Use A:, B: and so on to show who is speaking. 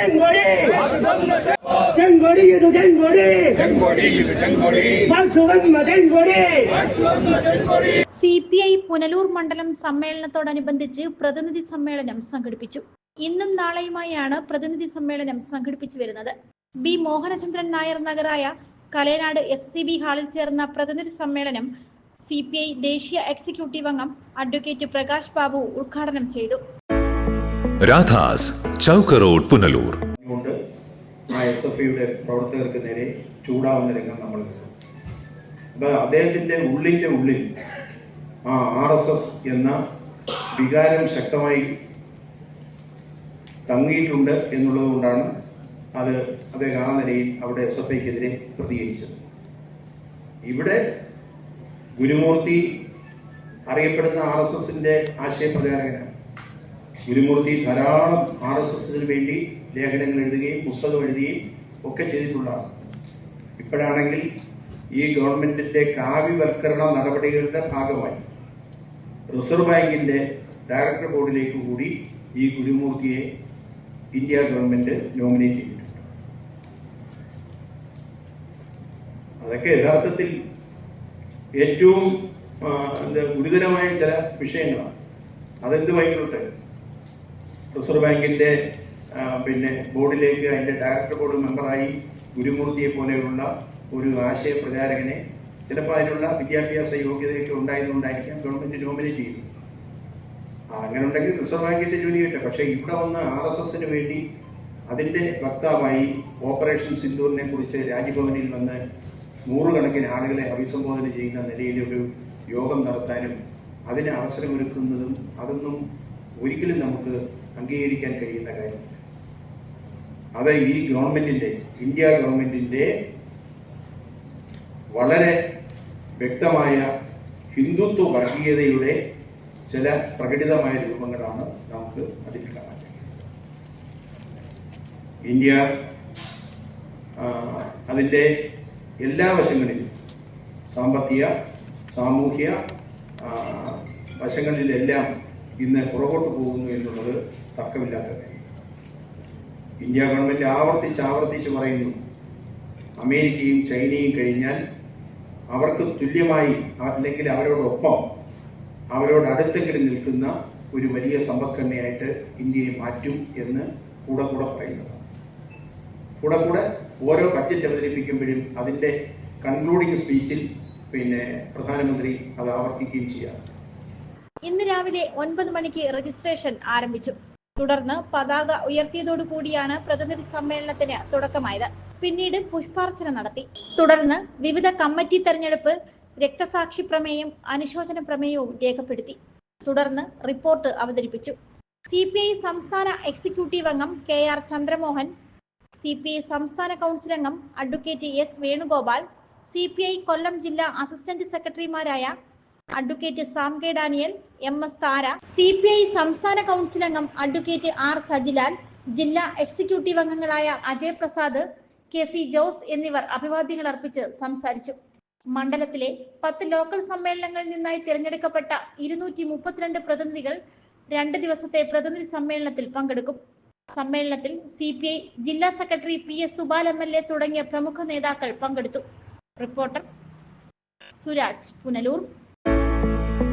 A: ചെങ്കൊടി. ചെങ്കൊടി
B: ഇത് ചെങ്കൊടി.
A: ചുവന്ന ചെങ്കൊടി.
C: സി പി ഐ പുനലൂർ മണ്ഡലം സമ്മേളനത്തോടനുബന്ധിച്ച് പ്രതിനിധി സമ്മേളനം സംഘടിപ്പിച്ചു. ഇന്നും നാളെയുമായാണ് പ്രതിനിധി സമ്മേളനം സംഘടിപ്പിച്ചു വരുന്നത്. ബി മോഹനചന്ദ്രൻ നായർ നഗറായ കലേനാട് എസ് സി ബി ഹാളിൽ ചേർന്ന പ്രതിനിധി സമ്മേളനം സി പി ഐ ദേശീയ എക്സിക്യൂട്ടീവ് അംഗം അഡ്വക്കേറ്റ് പ്രകാശ് ബാബു ഉദ്ഘാടനം ചെയ്തു.
D: രാധാസ് ചൗക്ക് റോഡ് പുനലൂർ
E: ആ പ്രവർത്തകർക്ക് നേരെ ചൂടാവുന്ന രംഗം നമ്മൾ അപ്പൊ അദ്ദേഹത്തിന്റെ ഉള്ളിന്റെ ഉള്ളിൽ ആ ആർ എസ് എസ് എന്ന വികാരം ശക്തമായി തങ്ങിയിട്ടുണ്ട് എന്നുള്ളത് കൊണ്ടാണ് അത് അദ്ദേഹം ആ നിലയിൽ അവിടെ എസ് എഫ് ഐക്കെതിരെ പ്രതികരിച്ചത്. ഇവിടെ ഗുരുമൂർത്തി അറിയപ്പെടുന്ന ആർ എസ് എസിന്റെ ആശയപ്രചാരകനാണ്. ഗുരുമൂർത്തി ധാരാളം ആർ എസ് എസിന് വേണ്ടി ലേഖനങ്ങൾ എഴുതുകയും പുസ്തകം എഴുതുകയും ഒക്കെ ചെയ്തിട്ടുള്ളതാണ്. ഇപ്പോഴാണെങ്കിൽ ഈ ഗവൺമെന്റിന്റെ കാവ്യവൽക്കരണ നടപടികളുടെ ഭാഗമായി റിസർവ് ബാങ്കിന്റെ ഡയറക്ടർ ബോർഡിലേക്ക് കൂടി ഈ ഗുരുമൂർത്തിയെ ഇന്ത്യ ഗവൺമെന്റ് നോമിനേറ്റ് ചെയ്തിട്ടുണ്ട്. അതൊക്കെ യഥാർത്ഥത്തിൽ ഏറ്റവും ഗുരുതരമായ ചില വിഷയങ്ങളാണ്. അതെന്തുമായിക്കോട്ടെ റിസർവ് ബാങ്കിന്റെ പിന്നെ ബോർഡിലേക്ക് അതിന്റെ ഡയറക്ടർ ബോർഡ് മെമ്പറായി ഗുരുമൂർത്തിയെ പോലെയുള്ള ഒരു ആശയ പ്രചാരകനെ ചിലപ്പോൾ അതിനുള്ള വിദ്യാഭ്യാസ യോഗ്യതയൊക്കെ ഉണ്ടായതുകൊണ്ടായിരിക്കാം ഗവൺമെന്റ് നോമിനേറ്റ് ചെയ്തു. അങ്ങനെ ഉണ്ടെങ്കിൽ റിസർവ് ബാങ്കിന്റെ ജോലി കിട്ടും. പക്ഷേ ഇവിടെ വന്ന് ആർ എസ് എസിന് വേണ്ടി അതിന്റെ വക്താവായി ഓപ്പറേഷൻ സിന്ദൂറിനെ കുറിച്ച് രാജ്ഭവനിൽ വന്ന് നൂറുകണക്കിന് ആളുകളെ അഭിസംബോധന ചെയ്യുന്ന നിലയിൽ ഒരു യോഗം നടത്താനും അതിന് അവസരമൊരുക്കുന്നതും അതൊന്നും ഒരിക്കലും നമുക്ക് അംഗീകരിക്കാൻ കഴിയുന്ന കാര്യമില്ല അത് ഈ ഗവൺമെന്റിന്റെ ഇന്ത്യ ഗവൺമെന്റിന്റെ വളരെ വ്യക്തമായ ഹിന്ദുത്വ വർഗീയതയുടെ ചില പ്രകടിതമായ രൂപങ്ങളാണ് നമുക്ക് അതിൽ കാണാൻ കഴിയുന്നത്. ഇന്ത്യ അതിന്റെ എല്ലാ വശങ്ങളിലും സാമ്പത്തിക സാമൂഹ്യ വശങ്ങളിലെല്ലാം ഇന്ന് പുറകോട്ട് പോകുന്നു എന്നുള്ളത് തർക്കമില്ലാത്ത കാര്യം. ഇന്ത്യ ഗവൺമെന്റ് ആവർത്തിച്ച് ആവർത്തിച്ച് പറയുന്നു അമേരിക്കയും ചൈനയും കഴിഞ്ഞാൽ അവർക്ക് തുല്യമായി അല്ലെങ്കിൽ അവരോടൊപ്പം അവരോട് അടുത്തെങ്കിലും നിൽക്കുന്ന ഒരു വലിയ സമ്പദ്ഘടനയായിട്ട് ഇന്ത്യയെ മാറ്റും എന്ന് കൂടെ കൂടെ പറയുന്നതാണ്. കൂടെ കൂടെ ഓരോ ബഡ്ജറ്റ് അവതരിപ്പിക്കുമ്പോഴും അതിന്റെ കൺക്ലൂഡിംഗ് സ്പീച്ചിൽ പിന്നെ പ്രധാനമന്ത്രി അത് ആവർത്തിക്കുകയും ചെയ്യാറുണ്ട്
C: ഇന്ന് രാവിലെ ഒൻപത് മണിക്ക് രജിസ്ട്രേഷൻ ആരംഭിച്ചു. തുടർന്ന് പതാക ഉയർത്തിയതോടു കൂടിയാണ് പ്രതിനിധി സമ്മേളനത്തിന് തുടക്കമായത്. പിന്നീട് പുഷ്പാർച്ചന നടത്തി. തുടർന്ന് വിവിധ കമ്മിറ്റി തെരഞ്ഞെടുപ്പ് രക്തസാക്ഷി പ്രമേയം അനുശോചന പ്രമേയവും രേഖപ്പെടുത്തി. തുടർന്ന് റിപ്പോർട്ട് അവതരിപ്പിച്ചു. സി പി ഐ സംസ്ഥാന എക്സിക്യൂട്ടീവ് അംഗം K R Chandramohan C P I സംസ്ഥാന കൗൺസിൽ അംഗം advocate S Venugopal C P I Kollam ജില്ലാ അസിസ്റ്റന്റ് സെക്രട്ടറിമാരായ advocate Sam K Daniel M S Thara C P I സംസ്ഥാന കൗൺസിൽ അംഗം advocate R Sajilal ജില്ലാ executive അംഗങ്ങളായ അജയ് പ്രസാദ് കെ സി ജോസ് എന്നിവർ അഭിവാദ്യങ്ങൾ അർപ്പിച്ച് സംസാരിച്ചു. മണ്ഡലത്തിലെ പത്ത് ലോക്കൽ സമ്മേളനങ്ങളിൽ നിന്നായി തിരഞ്ഞെടുക്കപ്പെട്ട ഇരുന്നൂറ്റി മുപ്പത്തിരണ്ട് പ്രതിനിധികൾ രണ്ട് ദിവസത്തെ പ്രതിനിധി സമ്മേളനത്തിൽ പങ്കെടുക്കും. സമ്മേളനത്തിൽ സി പി ഐ ജില്ലാ secretary P S Subal M L A തുടങ്ങിയ പ്രമുഖ നേതാക്കൾ പങ്കെടുത്തു. റിപ്പോർട്ടർ സുരാജ് പുനലൂർ.